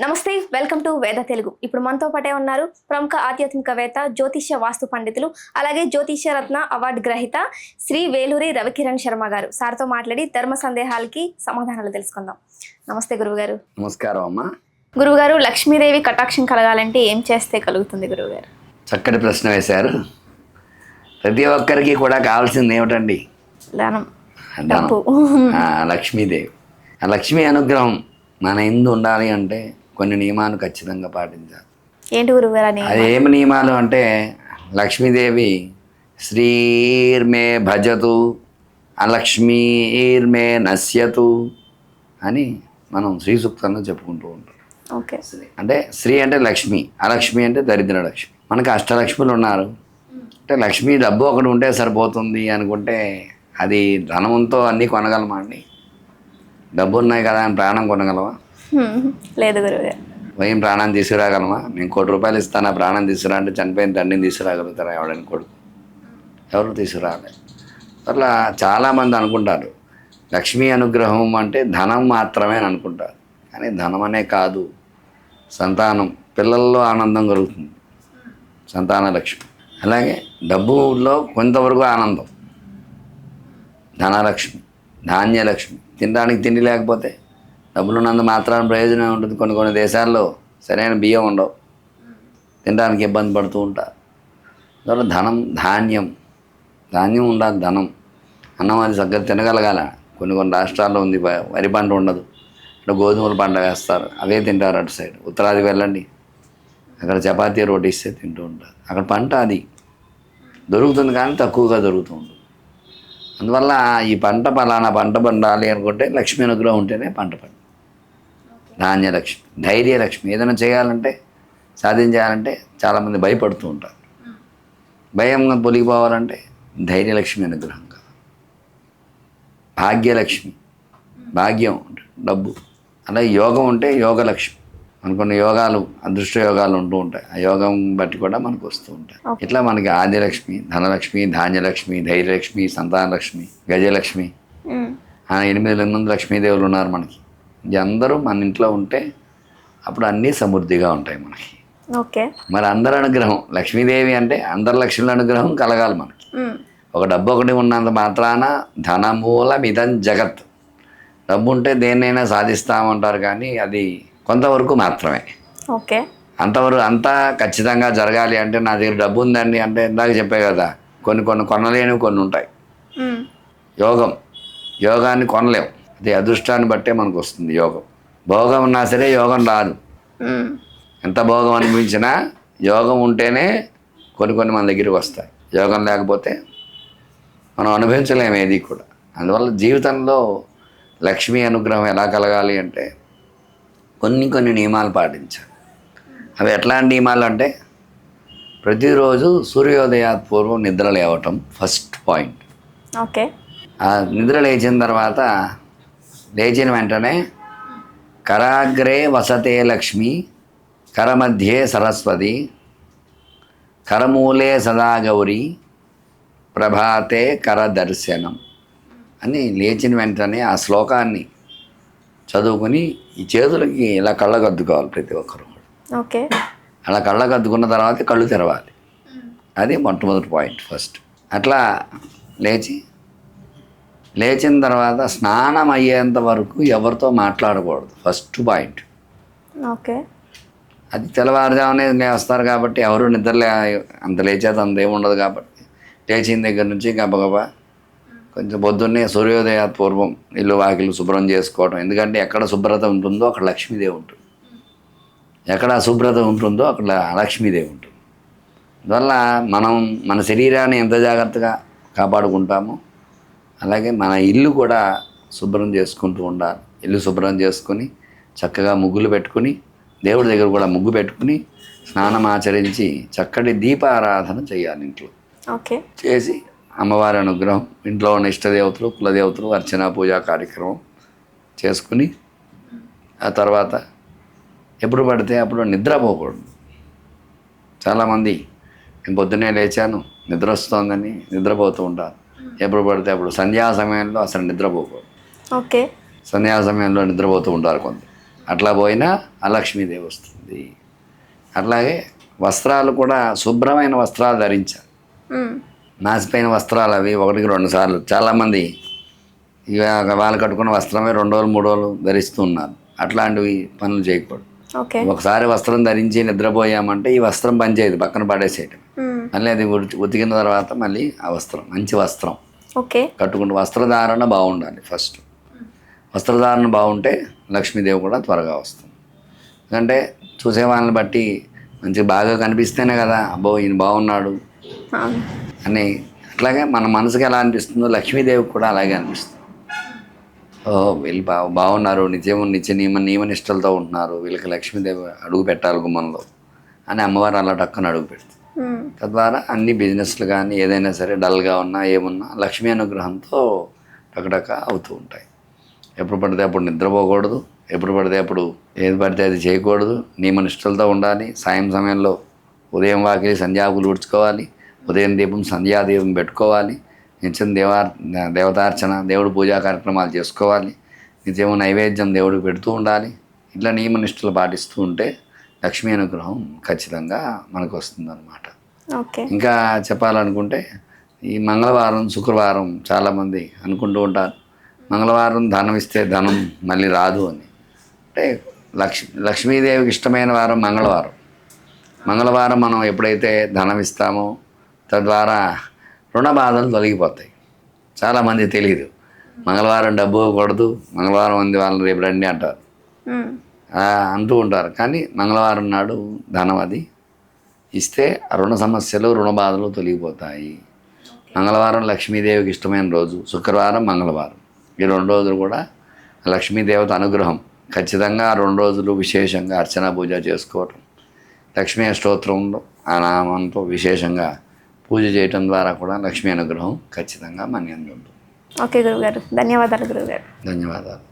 నమస్తే welcome to వేద తెలుగు. ఇప్పుడు మనతో పాటే ఉన్నారు ప్రముఖ ఆధ్యాత్మికవేత్త జ్యోతిష్య వాస్తు పండితులు అలాగే జ్యోతిష్య రత్న అవార్డు గ్రహీత శ్రీ వేలూరి రవికిరణ్ శర్మ గారు. సార్తో మాట్లాడి ధర్మ సందేహాలకి సమాధానాలు తెలుసుకుందాం. నమస్తే గురువుగారు. నమస్కారం అమ్మా. గురువుగారు లక్ష్మీదేవి కటాక్షం కలగాలంటే ఏం చేస్తే కలుగుతుంది గురువుగారు? చక్కటి ప్రశ్న వేశారు. ప్రతి ఒక్కరికి కూడా కావాల్సింది ఏమిటండి? ఆ, లక్ష్మీదేవి. ఆ లక్ష్మీ అనుగ్రహం మన ఎందు ఉండాలి అంటే కొన్ని నియమాలు ఖచ్చితంగా పాటించాలి. ఏంటి గురువుగారు అని అది ఏమి నియమాలు అంటే లక్ష్మీదేవి శ్రీర్మే భజతు అలక్ష్మీర్మే నశ్యతు అని మనం శ్రీ సూక్తంలో చెప్పుకుంటూ ఉంటాం. ఓకే. అంటే శ్రీ అంటే లక్ష్మి అలక్ష్మి అంటే దరిద్ర లక్ష్మి. మనకు అష్టలక్ష్ములు ఉన్నారు. అంటే లక్ష్మి డబ్బు ఒకటి ఉంటే సరిపోతుంది అనుకుంటే అది ధనంతో అన్నీ కొనగలమా అండి? డబ్బు ఉన్నాయి కదా అని ప్రాణం కొనగలమా హ్మ్. లేదు గురువుగారు పోయిన ప్రాణం తీసుకురాగలమా? నేను కోటి రూపాయలు ఇస్తాను? ప్రాణం తీసుకురా అంటే చనిపోయిన తండ్రిని తీసుకురాగలుగుతారా ఎవడని కొడుకు? ఎవరు తీసుకురాలే. అట్లా చాలామంది అనుకుంటారు. లక్ష్మీ అనుగ్రహం అంటే ధనం మాత్రమే అని అనుకుంటారు. కానీ ధనం అనే కాదు. సంతానం. పిల్లల్లో ఆనందం కలుగుతుంది. సంతాన లక్ష్మి. అలాగే డబ్బులో కొంతవరకు ఆనందం. ధనలక్ష్మి. ధాన్యలక్ష్మి. తినడానికి తిండి లేకపోతే డబ్బులు ఉన్నంత మాత్రాన ప్రయోజనం ఉంటుంది కొన్ని కొన్ని దేశాల్లో. సరైన బియ్యం ఉండవు. తినడానికి ఇబ్బంది పడుతూ ఉంటారు అందువల్ల ధనం ధాన్యం. ధాన్యం ఉండాలి ధనం. అన్నం అది చక్కగా తినగలగాల. కొన్ని కొన్ని రాష్ట్రాల్లో ఉంది వరి- పంట ఉండదు. అటు గోధుమల పంట వేస్తారు. అవే తింటారు అటు సైడ్. ఉత్తరాది వెళ్ళండి. అక్కడ చపాతీ రోటీ ఇస్తే తింటూ ఉంటారు. అక్కడ పంట అది. దొరుకుతుంది కానీ తక్కువగా దొరుకుతూ ఉంటుంది. అందువల్ల ఈ పంట పలానా పంట పండాలి అనుకుంటే లక్ష్మీ అనుగ్రహం ఉంటేనే పంట పండు ధాన్యలక్ష్మి ధైర్యలక్ష్మి ఏదైనా చేయాలంటే సాధించాలంటే చాలామంది భయపడుతూ ఉంటారు. భయం పొలిగిపోవాలంటే ధైర్యలక్ష్మి అనుగ్రహం కదా భాగ్యలక్ష్మి భాగ్యం డబ్బు. అలాగే యోగం ఉంటే యోగలక్ష్మి. అనుకున్న యోగాలు అదృష్ట యోగాలు ఉంటూ ఉంటాయి. ఆ యోగం బట్టి కూడా మనకు వస్తూ ఉంటాయి. ఇట్లా మనకి ఆదిలక్ష్మి ధనలక్ష్మి ధాన్యలక్ష్మి ధైర్యలక్ష్మి సంతానలక్ష్మి గజలక్ష్మి. ఎనిమిది మంది లక్ష్మీదేవులు ఉన్నారు మనకి. అందరూ మన ఇంట్లో ఉంటే అప్పుడు అన్నీ సమృద్ధిగా ఉంటాయి మనకి. ఓకే. మరి అందరి అనుగ్రహం లక్ష్మీదేవి అంటే అందరి లక్ష్మీల అనుగ్రహం కలగాలి మనకి. ఒక డబ్బు ఒకటి ఉన్నంత మాత్రాన ధనమూలమిదం జగత్. డబ్బు ఉంటే దేన్నైనా సాధిస్తామంటారు కానీ అది కొంతవరకు మాత్రమే. ఓకే. అంతవరకు అంతా ఖచ్చితంగా జరగాలి అంటే నా దగ్గర డబ్బు ఉందండి అంటే ఇందాక చెప్పే కదా కొన్ని కొన్ని కొనలేనివి కొన్ని ఉంటాయి. యోగం యోగాన్ని కొనలేం. అది అదృష్టాన్ని బట్టే మనకు వస్తుంది యోగం. భోగం ఉన్నా సరే యోగం రాదు. ఎంత భోగం అనిపించినా యోగం ఉంటేనే కొన్ని కొన్ని మన దగ్గరికి వస్తాయి. యోగం లేకపోతే మనం అనుభవించలేము ఏది కూడా. అందువల్ల జీవితంలో లక్ష్మీ అనుగ్రహం ఎలా కలగాలి అంటే కొన్ని కొన్ని నియమాలు పాటించాలి. అవి ఎట్లాంటి నియమాలు అంటే ప్రతిరోజు సూర్యోదయాత్ పూర్వం నిద్ర లేవటం ఫస్ట్ పాయింట్. ఓకే. ఆ నిద్ర లేచిన తర్వాత లేచిన వెంటనే కరాగ్రే వసతే లక్ష్మి కరమధ్యే సరస్వతి కరమూలే సదా గౌరి ప్రభాతే కర దర్శనం అని లేచిన వెంటనే ఆ శ్లోకాన్ని చదువుకుని ఈ చేతులకి ఇలా కళ్ళగద్దుకోవాలి ప్రతి ఒక్కరు ఓకే. అలా కళ్ళగద్దుకున్న తర్వాత కళ్ళు తెరవాలి. అది మొట్టమొదటి పాయింట్ ఫస్ట్. అట్లా లేచి లేచిన తర్వాత స్నానం అయ్యేంత వరకు ఎవరితో మాట్లాడకూడదు. First point okay. అది తెల్లవారుజామునే లేస్తారు కాబట్టి ఎవరు నిద్ర లే అంత లేచేది అంత ఏముండదు కాబట్టి. లేచిన దగ్గర నుంచి గబగబా కొంచెం పొద్దున్నే సూర్యోదయ పూర్వం ఇల్లు వాకిలు శుభ్రం చేసుకోవడం ఎందుకంటే ఎక్కడ శుభ్రత ఉంటుందో అక్కడ లక్ష్మీదేవి ఉంటుంది. ఎక్కడ అశుభ్రత ఉంటుందో అక్కడ లక్ష్మీదేవి ఉంటుంది. అందువల్ల మనం మన శరీరాన్ని ఎంత జాగ్రత్తగా కాపాడుకుంటామో అలాగే మన ఇల్లు కూడా శుభ్రం చేసుకుంటూ ఉండాలి. ఇల్లు శుభ్రం చేసుకొని చక్కగా ముగ్గులు పెట్టుకుని దేవుడి దగ్గర కూడా ముగ్గు పెట్టుకుని స్నానం ఆచరించి చక్కటి దీపారాధన చేయాలి ఇంట్లో. ఓకే. చేసి అమ్మవారి అనుగ్రహం ఇంట్లో ఉన్న ఇష్టదేవతలు కులదేవతలు అర్చన పూజా కార్యక్రమం చేసుకుని ఆ తర్వాత ఎప్పుడు పడితే అప్పుడు నిద్రపోకూడదు చాలామంది నేను పొద్దున్నే లేచాను నిద్ర వస్తోందని నిద్రపోతూ ఉంటారు. ఎప్పుడు పడితే అప్పుడు సంధ్యా సమయంలో అసలు నిద్రపోకూడదు ఓకే. సంధ్యా సమయంలో నిద్రపోతూ ఉంటారు కొంత అట్లా పోయినా ఆ లక్ష్మీదేవి వస్తుంది. అట్లాగే వస్త్రాలు కూడా శుభ్రమైన వస్త్రాలు ధరించాలి. నాసిపోయిన వస్త్రాలు అవి ఒకటికి రెండు సార్లు. చాలామంది ఇక వాళ్ళు కట్టుకున్న వస్త్రమే రెండు రోజులు మూడు రోజులు ధరిస్తూ ఉన్నారు. అట్లాంటివి పనులు చేయకూడదు. ఒకసారి వస్త్రం ధరించి నిద్రపోయామంటే ఈ వస్త్రం పనిచేయదు పక్కన పడేసేయటం. మళ్ళీ అది ఉతి- ఉతికిన తర్వాత మళ్ళీ ఆ వస్త్రం మంచి వస్త్రం. ఓకే. కట్టుకుంటే వస్త్రధారణ బాగుండాలి ఫస్ట్. వస్త్రధారణ బాగుంటే లక్ష్మీదేవి కూడా త్వరగా వస్తుంది. ఎందుకంటే చూసే వాళ్ళని బట్టి మంచి బాగా కనిపిస్తేనే కదా అబ్బో ఈయన బాగున్నాడు అని. అట్లాగే మన మనసుకి ఎలా అనిపిస్తుందో లక్ష్మీదేవికి కూడా అలాగే అనిపిస్తుంది. వీళ్ళు బా బాగున్నారు. నిత్యం నిత్య నియమ నియమనిష్టలతో ఉంటున్నారు. వీళ్ళకి లక్ష్మీదేవి అడుగు పెట్టాలి గుమ్మంలో అని అమ్మవారు అలా టక్కున అడుగు పెడుతుంది. తద్వారా అన్ని బిజినెస్లు కానీ ఏదైనా సరే డల్గా ఉన్నా ఏమున్నా లక్ష్మీ అనుగ్రహంతో టకటక అవుతూ ఉంటాయి. ఎప్పుడు పడితే అప్పుడు నిద్రపోకూడదు. ఎప్పుడు పడితే అప్పుడు ఏది పడితే అది చేయకూడదు. నియమనిష్టలతో ఉండాలి. సాయం సమయంలో ఉదయం వాకిలి సంధ్యాకులు ఊడ్చుకోవాలి ఉదయం దీపం సంధ్యాదీపం పెట్టుకోవాలి. నిత్యం దేవా దేవతార్చన దేవుడు పూజా కార్యక్రమాలు చేసుకోవాలి. నిత్యం నైవేద్యం దేవుడికి పెడుతూ ఉండాలి. ఇట్లా నియమనిష్టలు పాటిస్తూ ఉంటే లక్ష్మీ అనుగ్రహం ఖచ్చితంగా మనకు వస్తుందన్నమాట. ఓకే. ఇంకా చెప్పాలనుకుంటే ఈ మంగళవారం శుక్రవారం చాలామంది అనుకుంటూ ఉంటారు. మంగళవారం ధనం ఇస్తే ధనం మళ్ళీ రాదు అని. అంటే లక్ష్మీ లక్ష్మీదేవికి ఇష్టమైన వారం మంగళవారం. మంగళవారం మనం ఎప్పుడైతే ధనం ఇస్తామో తద్వారా రుణ బాధలు తొలగిపోతాయి చాలామంది తెలియదు మంగళవారం డబ్బు ఇవ్వకూడదు మంగళవారం ఉంది వాళ్ళని రేపు రండి అంటారు. అంటూ ఉంటారు. కానీ మంగళవారం నాడు ధనం అది. ఇస్తే రుణ సమస్యలు రుణ బాధలు తొలగిపోతాయి. మంగళవారం లక్ష్మీదేవికి ఇష్టమైన రోజు శుక్రవారం మంగళవారం. ఈ రెండు రోజులు కూడా లక్ష్మీదేవత అనుగ్రహం. ఖచ్చితంగా రెండు రోజులు విశేషంగా అర్చన పూజ చేసుకోవటం. లక్ష్మీ స్తోత్రంలో ఆ నామంతో విశేషంగా పూజ చేయటం ద్వారా కూడా లక్ష్మీ అనుగ్రహం ఖచ్చితంగా మన ఉంటుంది. ఓకే గురుగారు ధన్యవాదాలు గురుగారు ధన్యవాదాలు.